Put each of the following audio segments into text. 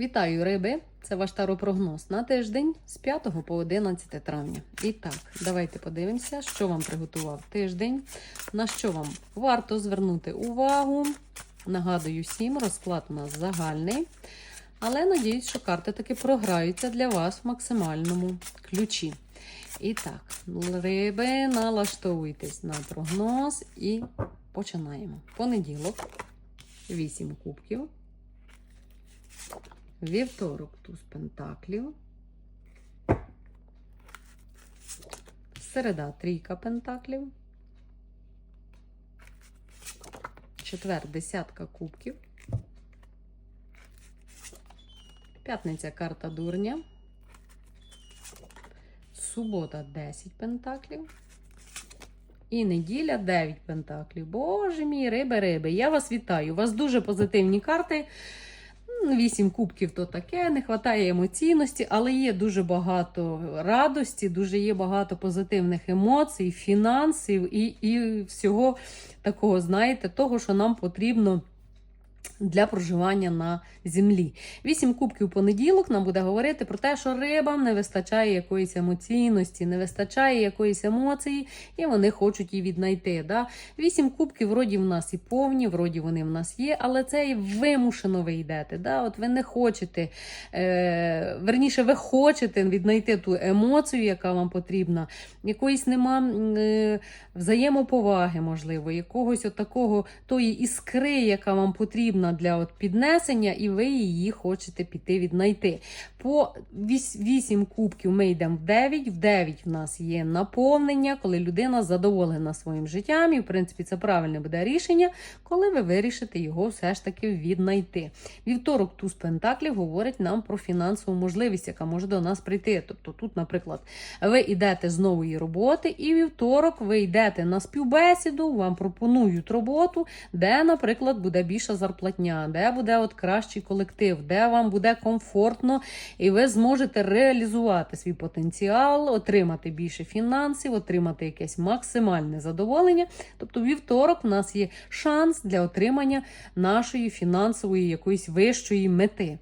Вітаю, риби! Це ваш таропрогноз на тиждень з 5 по 11 травня. І так, давайте подивимося, що вам приготував тиждень, на що вам варто звернути увагу. Нагадую всім, розклад у нас загальний. Але надіюсь, що карти таки програються для вас в максимальному ключі. І так, риби, налаштовуйтесь на прогноз і починаємо. Понеділок, 8 кубків. Вівторок туз пентаклів. Середа трійка пентаклів. Четвер десятка кубків. П'ятниця карта дурня. Субота 10 пентаклів. І неділя 9 пентаклів. Боже мій, риби, риби. Я вас вітаю. У вас дуже позитивні карти. Вісім кубків то таке, не вистачає емоційності, але є дуже багато радості, дуже є багато позитивних емоцій, фінансів і, і всього такого, знаєте, того, що нам потрібно. Для проживання на землі. Вісім кубків понеділок нам буде говорити про те, що рибам не вистачає якоїсь емоційності, не вистачає якоїсь емоції, і вони хочуть її віднайти. Да? Вісім кубків, вроді в нас і повні, вроді вони в нас є, але це і вимушено ви йдете. Да? От ви не хочете, е, верніше, ви хочете віднайти ту емоцію, яка вам потрібна. Якоїсь нема е, взаємоповаги, можливо, якогось от такого тої іскри, яка вам потрібна для от піднесення, і ви її хочете піти віднайти. По 8 кубків ми йдемо в 9. В 9 в нас є наповнення, коли людина задоволена своїм життям, і в принципі це правильне буде рішення, коли ви вирішите його все ж таки віднайти. Вівторок туз пентаклів говорить нам про фінансову можливість, яка може до нас прийти. Тобто, тут, наприклад, ви йдете з нової роботи, і вівторок ви йдете на співбесіду, вам пропонують роботу, де, наприклад, буде більша зарплатня, де буде от кращий колектив, де вам буде комфортно, і ви зможете реалізувати свій потенціал, отримати більше фінансів, отримати якесь максимальне задоволення. Тобто, вівторок у нас є шанс для отримання нашої фінансової якоїсь вищої мети.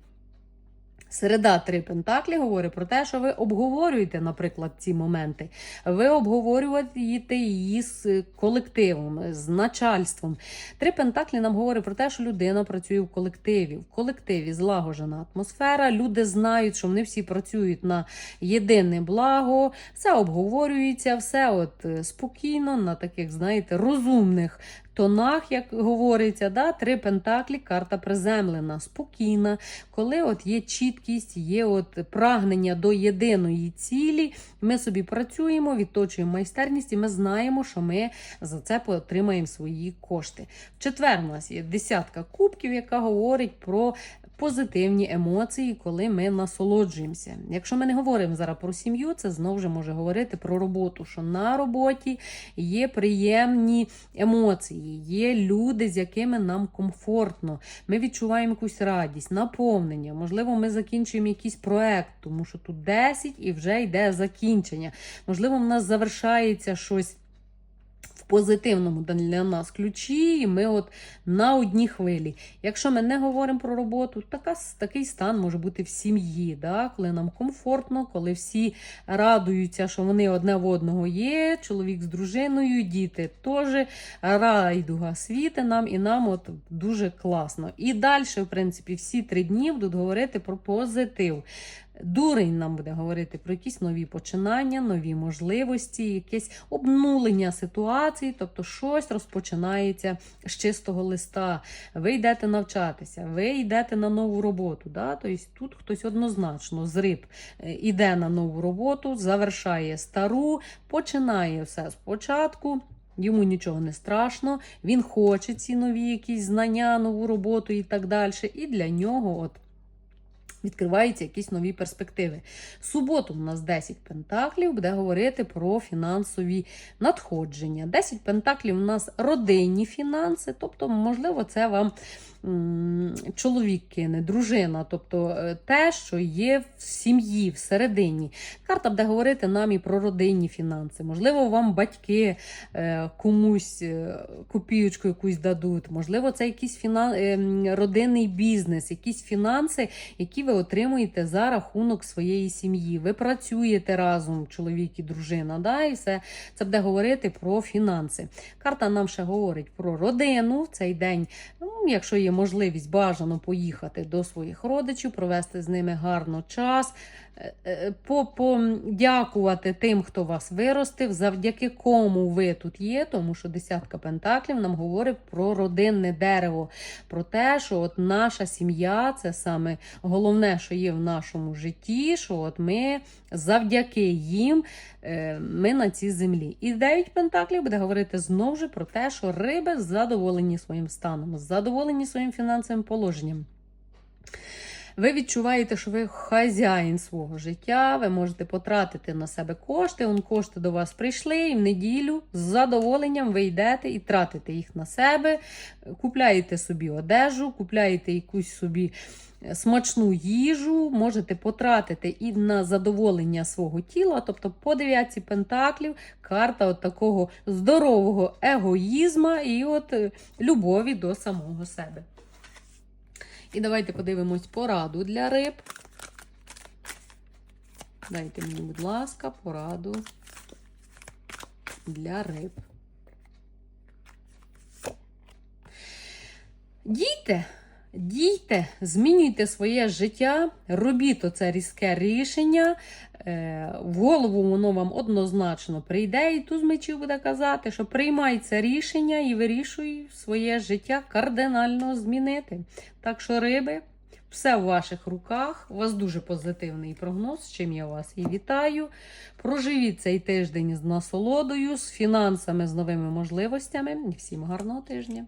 Середа три пентаклі говорить про те, що ви обговорюєте, наприклад, ці моменти. Ви обговорюєте її з колективом, з начальством. Три пентаклі нам говорить про те, що людина працює в колективі. В колективі злагоджена атмосфера. Люди знають, що вони всі працюють на єдине благо, все обговорюється, все от е, спокійно, на таких, знаєте, розумних тонах, як говориться, да, три пентаклі, карта приземлена, спокійна, коли от є чіткість, є от прагнення до єдиної цілі, ми собі працюємо, відточуємо майстерність, і ми знаємо, що ми за це отримаємо свої кошти. В четвер у нас є десятка кубків, яка говорить про позитивні емоції, коли ми насолоджуємося. Якщо ми не говоримо зараз про сім'ю, це знову ж може говорити про роботу, що на роботі є приємні емоції, є люди, з якими нам комфортно. Ми відчуваємо якусь радість, наповнення. Можливо, ми закінчуємо якийсь проект, тому що тут 10 і вже йде закінчення. Можливо, в нас завершається щось позитивному для нас ключі, і ми от на одній хвилі. Якщо ми не говоримо про роботу, така, такий стан може бути в сім'ї, да? коли нам комфортно, коли всі радуються, що вони одне в одного є, чоловік з дружиною, діти теж райдуга світи нам, і нам от дуже класно. І далі, в принципі, всі три дні будуть говорити про позитив. Дурень нам буде говорити про якісь нові починання, нові можливості, якесь обнулення ситуації, тобто щось розпочинається з чистого листа. Ви йдете навчатися, ви йдете на нову роботу. Да? Тобто тут хтось однозначно з риб іде на нову роботу, завершає стару, починає все спочатку. Йому нічого не страшно, він хоче ці нові якісь знання, нову роботу і так далі. І для нього от відкриваються якісь нові перспективи. Суботу у нас 10 пентаклів буде говорити про фінансові надходження. 10 пентаклів у нас родинні фінанси, тобто, можливо, це вам чоловік кине, дружина, тобто е, те, що є в сім'ї всередині. Карта буде говорити нам і про родинні фінанси. Можливо, вам батьки е, комусь е, копіючку якусь дадуть, можливо, це якийсь фінан... родинний бізнес, якісь фінанси, які ви отримуєте за рахунок своєї сім'ї. Ви працюєте разом, чоловік і дружина. Да? І все це буде говорити про фінанси. Карта нам ще говорить про родину в цей день. Ну, якщо є можливість, бажано поїхати до своїх родичів, провести з ними гарно час, е, е, по- подякувати тим, хто вас виростив, завдяки кому ви тут є, тому що десятка пентаклів нам говорить про родинне дерево, про те, що от наша сім'я це саме головне, що є в нашому житті, що от ми завдяки їм е, ми на цій землі. І дев'ять пентаклів буде говорити знову ж про те, що риби задоволені своїм станом, задоволені своїм фінансовим положенням. Ви відчуваєте, що ви хазяїн свого життя, ви можете потратити на себе кошти. Он кошти до вас прийшли, і в неділю з задоволенням ви йдете і тратите їх на себе, купляєте собі одежу, купляєте якусь собі смачну їжу, можете потратити і на задоволення свого тіла. Тобто, по дев'ятці пентаклів карта от такого здорового егоїзма і от е, любові до самого себе. І давайте подивимось пораду для риб. Дайте мені, будь ласка, пораду для риб. Дійте, дійте, змінюйте своє життя, робіть оце різке рішення. Е, В голову воно вам однозначно прийде, і туз мечів буде казати, що приймай це рішення і вирішуй своє життя кардинально змінити. Так що, риби, все в ваших руках. У вас дуже позитивний прогноз, з чим я вас і вітаю. Проживіть цей тиждень з насолодою, з фінансами, з новими можливостями. Всім гарного тижня!